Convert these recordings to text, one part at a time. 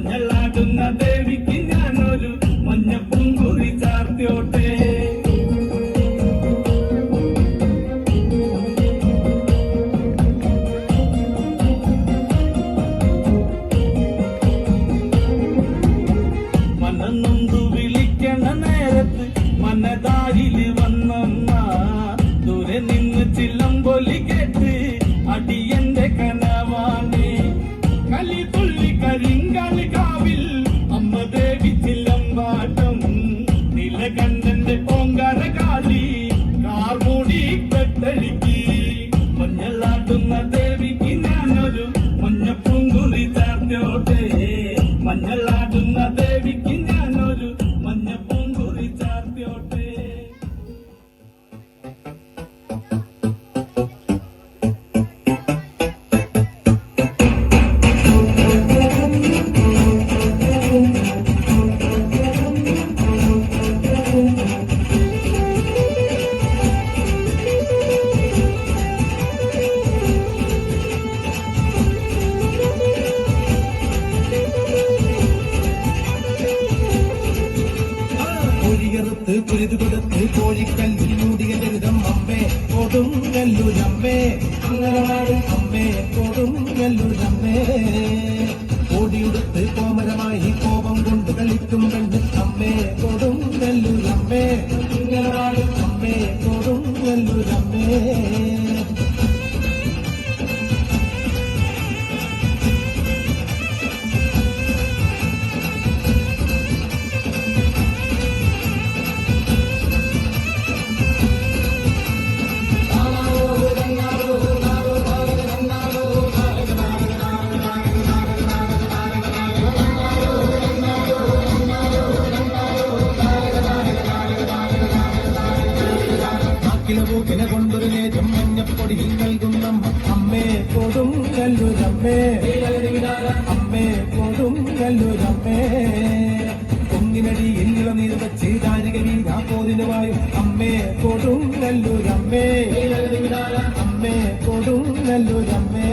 മഞ്ഞളാടുന്ന ദേവിക്ക് ഞാനൊരു മഞ്ഞപ്പൂങ്കുറി ചാർത്തിയോട്ടെ. മനം നൊന്തു വിളിക്കണ നേരത്ത് മനതാ எப்போதும் எல்லுடமே എന്നിവ നീർവ ചെയ്താരകവി ഞാൻ പോതിനുവായു അമ്മേ കൊടുങ്ങല്ലൂരമ്മേ അമ്മേ കൊടുങ്ങല്ലൂരമ്മേ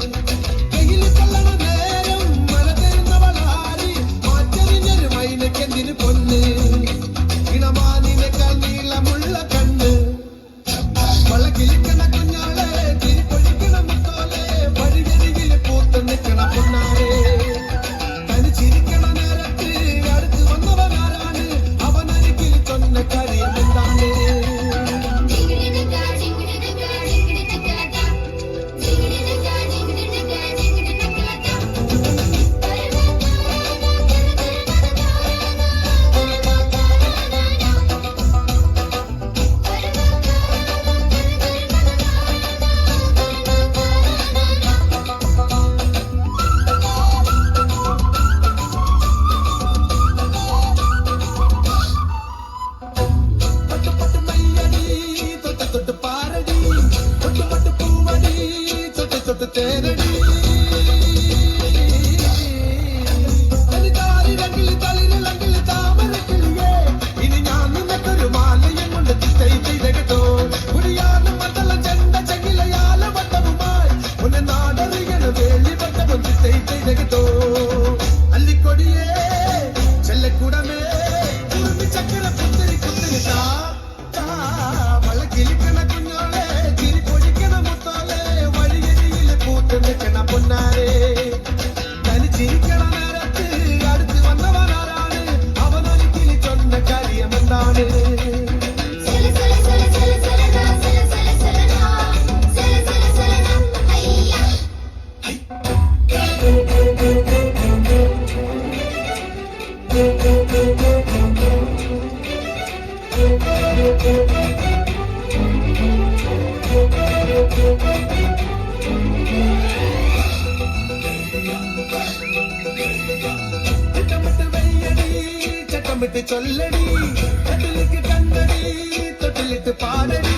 விட்டு சொல்லடி தொட்டிலுக்கு கண்ணடி தொட்டிலிட்டு பாடடி.